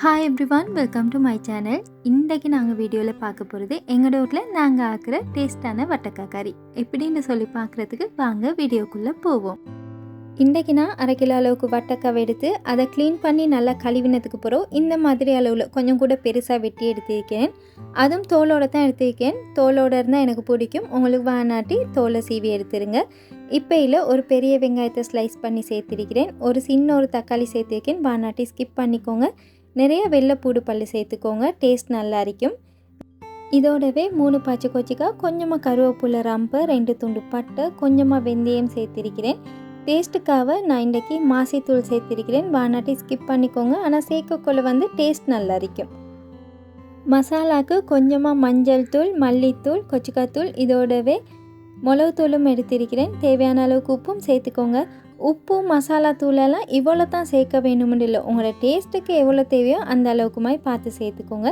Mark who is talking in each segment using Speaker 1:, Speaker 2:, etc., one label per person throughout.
Speaker 1: Hi everyone welcome to my channel இன்றைக்கு நாங்கள் வீடியோவில் பார்க்க போகிறது எங்கள் வீட்டில் நாங்கள் ஆக்குற டேஸ்டான வட்டக்காய் கறி. எப்படின்னு சொல்லி பார்க்குறதுக்கு வாங்க வீடியோக்குள்ளே போவோம். இன்றைக்கு நான் அரை கிலோ அளவுக்கு வட்டக்காவை எடுத்து அதை க்ளீன் பண்ணி நல்லா கழுவினதுக்கு பிறகு இந்த மாதிரி அளவில் கொஞ்சம் கூட பெருசாக வெட்டி எடுத்திருக்கேன். அதுவும் தோலோட தான் எடுத்திருக்கேன். தோலோட இருந்தால் எனக்கு பிடிக்கும். உங்களுக்கு வானாட்டி தோலை சீவி எடுத்துருங்க. இப்பையில் ஒரு பெரிய வெங்காயத்தை ஸ்லைஸ் பண்ணி சேர்த்திருக்கிறேன். ஒரு சின்ன ஒரு தக்காளி சேர்த்திருக்கேன். வானாட்டி ஸ்கிப் பண்ணிக்கோங்க. நிறைய வெள்ளைப்பூடு பல் சேர்த்துக்கோங்க. டேஸ்ட் நல்லா இருக்கும் இதோடவே மூணு பச்சை கொச்சிக்காய் கொஞ்சமாக கருவேப்பிலை ரம்பு ரெண்டு துண்டு பட்டை கொஞ்சமாக வெந்தயம் சேர்த்திருக்கிறேன். டேஸ்ட்டுக்காக நான் இன்றைக்கி மாசித்தூள் சேர்த்திருக்கிறேன். வானாட்டி ஸ்கிப் பண்ணிக்கோங்க. ஆனால் சேர்க்கக்குள்ள வந்து டேஸ்ட் நல்லா இருக்கும் மசாலாவுக்கு கொஞ்சமாக மஞ்சள் தூள் மல்லித்தூள் கொச்சிக்காய் தூள் இதோடவே மிளகுத்தூளும் எடுத்திருக்கிறேன். தேவையான அளவுக்கு உப்பும் சேர்த்துக்கோங்க. உப்பு மசாலா தூளெல்லாம் இவ்வளோ தான் சேர்க்க வேணும்னு இல்லை. உங்களோட டேஸ்ட்டுக்கு எவ்வளோ தேவையோ அந்த அளவுக்குமாய் பார்த்து சேர்த்துக்கோங்க.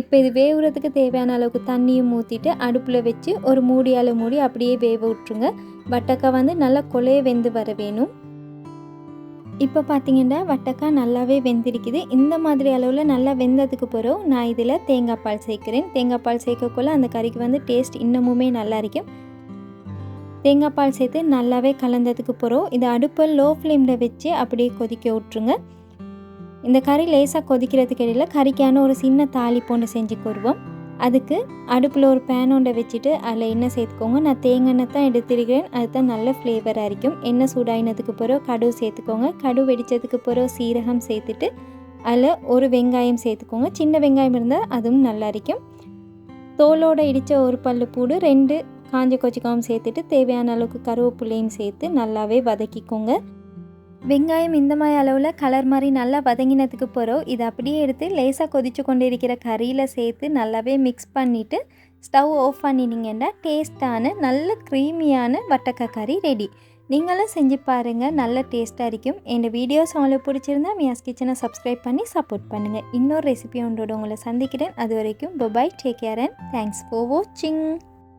Speaker 1: இப்போ இது வேவுறதுக்கு தேவையான அளவுக்கு தண்ணியும் ஊற்றிட்டு அடுப்பில் வச்சு ஒரு மூடியால் மூடி அப்படியே வேக விட்ருங்க வட்டக்காய் வந்து நல்லா கொலைய வெந்து வர வேணும். இப்போ பார்த்தீங்கன்னா வட்டக்காய் நல்லாவே வெந்திருக்குது. இந்த மாதிரி அளவில் நல்லா வெந்ததுக்கு பிறகு நான் இதில் தேங்காய் பால் சேர்க்குறேன். தேங்காய் பால் சேர்க்கக்குள்ள அந்த கறிக்கு வந்து டேஸ்ட் இன்னமுமே நல்லா இருக்கும். தேங்காய் பால் சேர்த்து நல்லாவே கலந்ததுக்கு பிறகு இதை அடுப்பை லோ ஃப்ளேமில் வச்சு அப்படியே கொதிக்க விட்ருங்க இந்த கறி லேசாக கொதிக்கிறதுக்கு இடையில் கறிக்கான ஒரு சின்ன தாலி போன்று செஞ்சு கூறுவோம் அதுக்கு அடுப்பில் ஒரு பேன் ஒன்றை வச்சுட்டு அதில் எண்ணெய் சேர்த்துக்கோங்க. நான் தேங்காய் தான் எடுத்துருக்கிறேன். அதுதான் நல்ல ஃப்ளேவராக இருக்கும். எண்ணெய் சூடாயினதுக்கு பிறகு கடுகு சேர்த்துக்கோங்க. கடு வெடித்ததுக்கு பிறகு சீரகம் சேர்த்துட்டு அதில் ஒரு வெங்காயம் சேர்த்துக்கோங்க. சின்ன வெங்காயம் இருந்தால் அதுவும் நல்லா இருக்கும் தோலோடு இடித்த ஒரு பல்லு பூடு ரெண்டு காஞ்ச கொச்சிக்காவும் சேர்த்துட்டு தேவையான அளவுக்கு கருவேப்பிலையும் சேர்த்து நல்லாவே வதக்கிக்கோங்க. வெங்காயம் இந்த மாதிரி அளவில் கலர் மாதிரி நல்லா வதங்கினதுக்கு பிறகு இதை அப்படியே எடுத்து லேசாக கொதிச்சு கொண்டு இருக்கிற கறியில் சேர்த்து நல்லாவே மிக்ஸ் பண்ணிவிட்டு ஸ்டவ் ஆஃப் பண்ணினீங்கன்னா டேஸ்ட்டான நல்ல க்ரீமியான வட்டக்காய் கறி ரெடி நீங்களும் செஞ்சு பாருங்கள் நல்ல டேஸ்ட்டாக இருக்கும். என் வீடியோஸ் உங்களுக்கு பிடிச்சிருந்தா மியாஸ் கிச்சனை சப்ஸ்கிரைப் பண்ணி சப்போர்ட் பண்ணுங்கள் இன்னொரு ரெசிபி ஒன்றோட உங்களை சந்திக்கிறேன். அது வரைக்கும் bye bye take care and thanks for வாட்சிங்